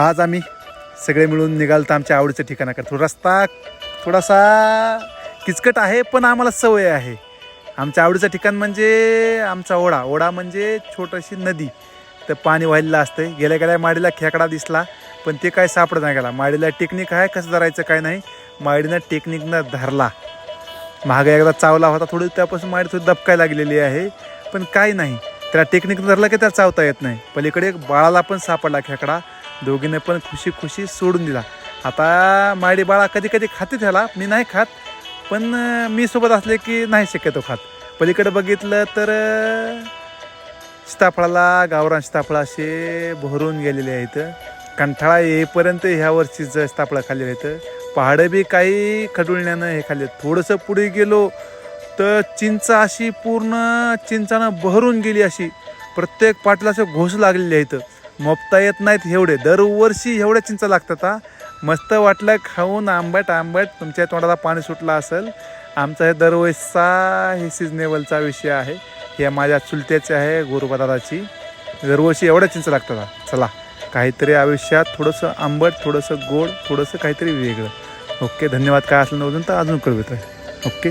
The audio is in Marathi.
आज आम्ही सगळे मिळून निघाल तर आमच्या आवडीचं ठिकाणाकडे. रस्ता थोडासा किचकट आहे पण आम्हाला सवय आहे. आमच्या आवडीचं ठिकाण म्हणजे आमचा ओढा. ओढा म्हणजे छोटीशी नदी. तर पाणी वाहिलेलं असतं गेल्या गेल्या माडीला खेकडा दिसला पण ते काय सापडत नाही गेला. माडीला टेक्निक आहे कसं धरायचं काय नाही. माडीनं टेक्निकनं धरला. महागा एकदा चावला होता थोडी त्यापासून माडी थोडी दबकाय लागलेली आहे पण काही नाही. त्याला टेक्निकनं धरला की त्याला चावता येत नाही. पलीकडे बाळाला पण सापडला खेकडा. दोघीने पण खुशी खुशी सोडून दिला. आता माडी बाळा कधी कधी खाते त्याला. मी नाही खात पण मी सोबत असले की नाही शक्यतो खात. पलीकडे बघितलं तर सीताफळाला गावरान सीताफळ असे भरून गेलेले आहेत. कंठाळा येईपर्यंत ह्या वर्षीच सीताफळं खाल्ले आहेत. पहाडं बी काही खडुळण्यानं हे खाल्ले थोडंसं पुढे गेलो तर चिंच अशी पूर्ण चिंचानं बहरून गेली अशी. प्रत्येक पाटला असं घोस लागलेली आहेत. मोपता येत नाहीत एवढे. दरवर्षी एवढ्या चिंचा लागतात हा. मस्त वाटलं खाऊन आंबट आंबट तुमच्या तोंडाला पाणी सुटलं असेल. आमचा हे दरवर्षीचा हे सिजनेबलचा विषय आहे. हे माझ्या चुलत्याचे आहे गुरुपदादाची दरवर्षी एवढ्या चिंच लागतात चला काहीतरी आयुष्यात थोडंसं आंबट थोडंसं गोड थोडंसं काहीतरी वेगळं. ओके धन्यवाद. काय असलं नव्हतं तर अजून कळवत आहे ओके?